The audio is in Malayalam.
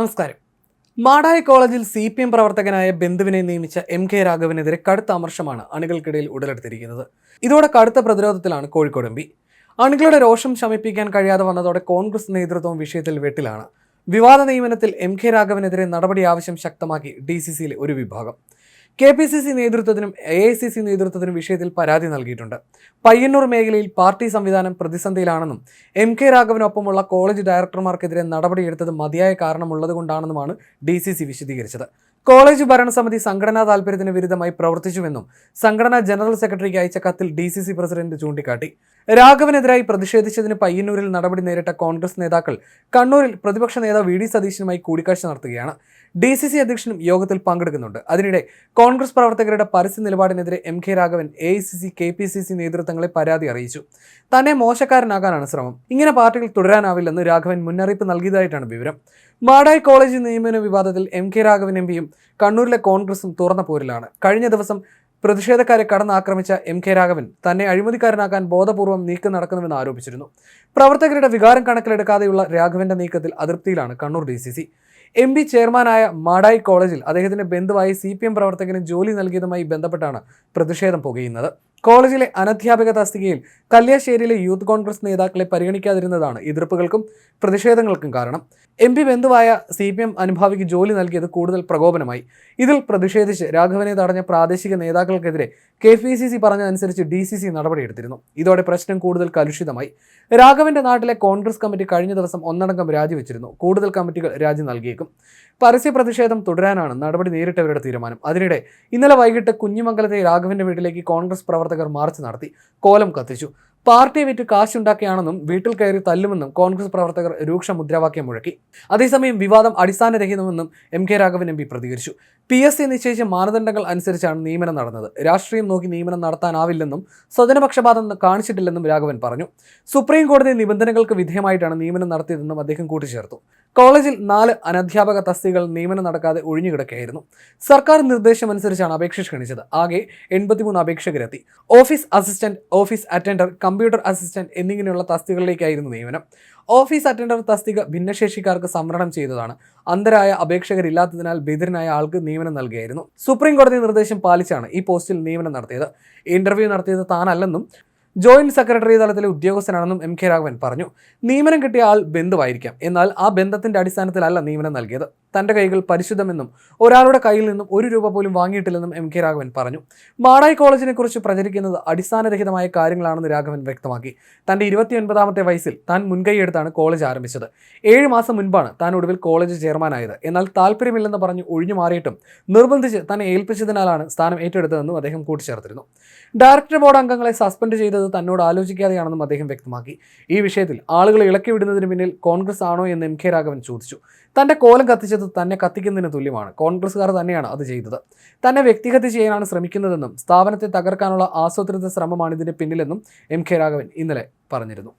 നമസ്കാരം. മാടായി കോളേജിൽ സി പി എം പ്രവർത്തകനായ ബന്ധുവിനെ നിയമിച്ച എം കെ രാഘവനെതിരെ കടുത്ത അമർഷമാണ് അണികൾക്കിടയിൽ ഉടലെടുത്തിരിക്കുന്നത്. ഇതോടെ കടുത്ത പ്രതിരോധത്തിലാണ് കോഴിക്കോട് എം പി. അണികളുടെ രോഷം ശമിപ്പിക്കാൻ കഴിയാതെ വന്നതോടെ കോൺഗ്രസ് നേതൃത്വം വിഷയത്തിൽ വെട്ടിലാണ്. വിവാദ നിയമനത്തിൽ എം കെ രാഘവനെതിരെ നടപടി ആവശ്യം ശക്തമാക്കി ഡി സി സിയിലെ ഒരു വിഭാഗം. കെ പി സി സി നേതൃത്വത്തിനും എ ഐ സി സി നേതൃത്വത്തിനും വിഷയത്തിൽ പരാതി നൽകിയിട്ടുണ്ട്. പയ്യന്നൂർ മേഖലയിൽ പാർട്ടി സംവിധാനം പ്രതിസന്ധിയിലാണെന്നും എം കെ രാഘവനൊപ്പമുള്ള കോളേജ് ഡയറക്ടർമാർക്കെതിരെ നടപടിയെടുത്തത് മതിയായ കാരണമുള്ളതുകൊണ്ടാണെന്നുമാണ് ഡി സി സി വിശദീകരിച്ചത്. കോളേജ് ഭരണസമിതി സംഘടനാ താൽപര്യത്തിന് വിരുദ്ധമായി പ്രവർത്തിച്ചുവെന്നും സംഘടനാ ജനറൽ സെക്രട്ടറിക്ക് അയച്ച കത്തിൽ ഡി സി സി പ്രസിഡന്റ് ചൂണ്ടിക്കാട്ടി. രാഘവനെതിരായി പ്രതിഷേധിച്ചതിന് പയ്യന്നൂരിൽ നടപടി നേരിട്ട കോൺഗ്രസ് നേതാക്കൾ കണ്ണൂരിൽ പ്രതിപക്ഷ നേതാവ് വി ഡി സതീശനുമായി കൂടിക്കാഴ്ച നടത്തുകയാണ്. ഡി സി സി അധ്യക്ഷനും യോഗത്തിൽ പങ്കെടുക്കുന്നുണ്ട്. അതിനിടെ കോൺഗ്രസ് പ്രവർത്തകരുടെ പരസ്യ നിലപാടിനെതിരെ M K Raghavan A I C C K P C C നേതൃത്വങ്ങളെ പരാതി അറിയിച്ചു. തന്നെ മോശക്കാരനാകാനാണ് ശ്രമം. ഇങ്ങനെ പാർട്ടികൾ തുടരാനാവില്ലെന്ന് രാഘവൻ മുന്നറിയിപ്പ് നൽകിയതായിട്ടാണ് വിവരം. മാടായി കോളേജ് നിയമന വിവാദത്തിൽ എം കെ രാഘവൻ എം പിയും കണ്ണൂരിലെ കോൺഗ്രസും തുറന്ന പോരിലാണ്. കഴിഞ്ഞ ദിവസം പ്രതിഷേധക്കാരെ കടന്നാക്രമിച്ച എം കെ രാഘവൻ തന്നെ അഴിമതിക്കാരനാക്കാൻ ബോധപൂർവം നീക്കം നടക്കുന്നുവെന്ന് ആരോപിച്ചിരുന്നു. പ്രവർത്തകരുടെ വികാരം കണക്കിലെടുക്കാതെയുള്ള രാഘവന്റെ നീക്കത്തിൽ അതൃപ്തിയിലാണ് Kannur D C C. M P ചെയർമാനായ മാടായി കോളേജിൽ അദ്ദേഹത്തിന്റെ ബന്ധുവായി സി പി എം പ്രവർത്തകന് ജോലി നൽകിയതുമായി ബന്ധപ്പെട്ടാണ് പ്രതിഷേധം പുകയുന്നത്. കോളേജിലെ അനധ്യാപക തസ്തികയിൽ കല്യാശ്ശേരിയിലെ യൂത്ത് കോൺഗ്രസ് നേതാക്കളെ പരിഗണിക്കാതിരുന്നതാണ് എതിർപ്പുകൾക്കും പ്രതിഷേധങ്ങൾക്കും കാരണം. എം പി ബന്ധുവായ സി പി എം അനുഭാവിക്ക് ജോലി നൽകിയത് കൂടുതൽ പ്രകോപനമായി. ഇതിൽ പ്രതിഷേധിച്ച് രാഘവനെ തടഞ്ഞ പ്രാദേശിക നേതാക്കൾക്കെതിരെ കെ പി സി സി പറഞ്ഞതനുസരിച്ച് ഡി സി സി നടപടിയെടുത്തിരുന്നു. ഇതോടെ പ്രശ്നം കൂടുതൽ കലുഷിതമായി. രാഘവന്റെ നാട്ടിലെ കോൺഗ്രസ് കമ്മിറ്റി കഴിഞ്ഞ ദിവസം ഒന്നടങ്കം രാജിവെച്ചിരുന്നു. കൂടുതൽ കമ്മിറ്റികൾ രാജി നൽകിയേക്കും. പരസ്യ പ്രതിഷേധം തുടരാനാണ് നടപടി നേരിട്ടവരുടെ തീരുമാനം. അതിനിടെ ഇന്നലെ വൈകിട്ട് കുഞ്ഞിമംഗലത്തെ രാഘവന്റെ വീട്ടിലേക്ക് കോൺഗ്രസ് പ്രവർത്തകർ മാർച്ച് നടത്തി കോലം കത്തിച്ചു. പാർട്ടിയെ വിറ്റ് കാശുണ്ടാക്കിയാണെന്നും വീട്ടിൽ കയറി തല്ലുമെന്നും കോൺഗ്രസ് പ്രവർത്തകർ രൂക്ഷ മുദ്രാവാക്യം മുഴക്കി. അതേസമയം വിവാദം അടിസ്ഥാനരഹിതമെന്നും M K Raghavan M P പ്രതികരിച്ചു. പി എസ് സി നിശ്ചയിച്ച മാനദണ്ഡങ്ങൾ അനുസരിച്ചാണ് നിയമനം നടന്നത്. രാഷ്ട്രീയം നോക്കി നിയമനം നടത്താനാവില്ലെന്നും സ്വജനപക്ഷപാതം കാണിച്ചിട്ടില്ലെന്നും രാഘവൻ പറഞ്ഞു. സുപ്രീം കോടതി നിബന്ധനകൾക്ക് വിധേയമായിട്ടാണ് നിയമനം നടത്തിയതെന്നും അദ്ദേഹം കൂട്ടിച്ചേർത്തു. കോളേജിൽ നാല് അനധ്യാപക തസ്തികൾ നിയമനം നടക്കാതെ ഒഴിഞ്ഞുകിടക്കുകയായിരുന്നു. സർക്കാർ നിർദ്ദേശമനുസരിച്ചാണ് അപേക്ഷ ക്ഷണിച്ചത്. ആകെ എൺപത്തിമൂന്ന് അപേക്ഷകരെത്തി. Office assistant office attender computer assistant എന്നിങ്ങനെയുള്ള തസ്തികകളിലേക്കായിരുന്നു നിയമനം. ഓഫീസ് അറ്റൻഡർ തസ്തിക ഭിന്നശേഷിക്കാർക്ക് സംവരണം ചെയ്തതാണ്. അന്ധരായ അപേക്ഷകരില്ലാത്തതിനാൽ ബധിരനായ ആൾക്ക് നിയമനം നൽകിയായിരുന്നു. സുപ്രീം കോടതി നിർദ്ദേശം പാലിച്ചാണ് ഈ പോസ്റ്റിൽ നിയമനം നടത്തിയത്. ഇന്റർവ്യൂ നടത്തിയത് താനല്ലെന്നും ജോയിന്റ് സെക്രട്ടറി തലത്തിലെ ഉദ്യോഗസ്ഥനാണെന്നും എം കെ രാഘവൻ പറഞ്ഞു. നിയമനം കിട്ടിയ ആൾ ബന്ധുവായിരിക്കാം. എന്നാൽ ആ ബന്ധത്തിന്റെ അടിസ്ഥാനത്തിലല്ല നിയമനം നൽകിയത്. തന്റെ കൈകൾ പരിശുദ്ധമെന്നും ഒരാളുടെ കയ്യിൽ നിന്നും ഒരു രൂപ പോലും വാങ്ങിയിട്ടില്ലെന്നും എം കെ രാഘവൻ പറഞ്ഞു. മാടായി കോളേജിനെ കുറിച്ച് പ്രചരിക്കുന്നത് അടിസ്ഥാനരഹിതമായ കാര്യങ്ങളാണെന്ന് രാഘവൻ വ്യക്തമാക്കി. തന്റെ ഇരുപത്തിയൊൻപതാമത്തെ വയസ്സിൽ താൻ മുൻകൈയെടുത്താണ് കോളേജ് ആരംഭിച്ചത്. ഏഴ് മാസം മുൻപാണ് താൻ ഒടുവിൽ കോളേജ് ചെയർമാനായത്. എന്നാൽ താല്പര്യമില്ലെന്ന് പറഞ്ഞ് ഒഴിഞ്ഞു മാറിയിട്ടും നിർബന്ധിച്ച് തന്നെ ഏൽപ്പിച്ചതിനാലാണ് സ്ഥാനം ഏറ്റെടുത്തതെന്നും അദ്ദേഹം കൂട്ടിച്ചേർത്തിരുന്നു. ഡയറക്ടർ ബോർഡ് അംഗങ്ങളെ സസ്പെൻഡ് ചെയ്തത് തന്നോട് ആലോചിക്കാതെയാണെന്നും അദ്ദേഹം വ്യക്തമാക്കി. ഈ വിഷയത്തിൽ ആളുകളെ ഇളക്കി വിടുന്നതിന് പിന്നിൽ കോൺഗ്രസ് ആണോ എന്ന് എം കെ രാഘവൻ ചോദിച്ചു. തന്റെ കോലം കത്തിച്ചത് തന്നെ കത്തിക്കുന്നതിന് തുല്യമാണ്. കോൺഗ്രസ്സുകാർ തന്നെയാണ് അത് ചെയ്തത്. തന്നെ വ്യക്തിഹത്യ ചെയ്യാനാണ് ശ്രമിക്കുന്നതെന്നും സ്ഥാപനത്തെ തകർക്കാനുള്ള ആസൂത്രിത ശ്രമമാണ് ഇതിന് പിന്നിലെന്നും എം കെ രാഘവൻ ഇന്നലെ പറഞ്ഞിരുന്നു.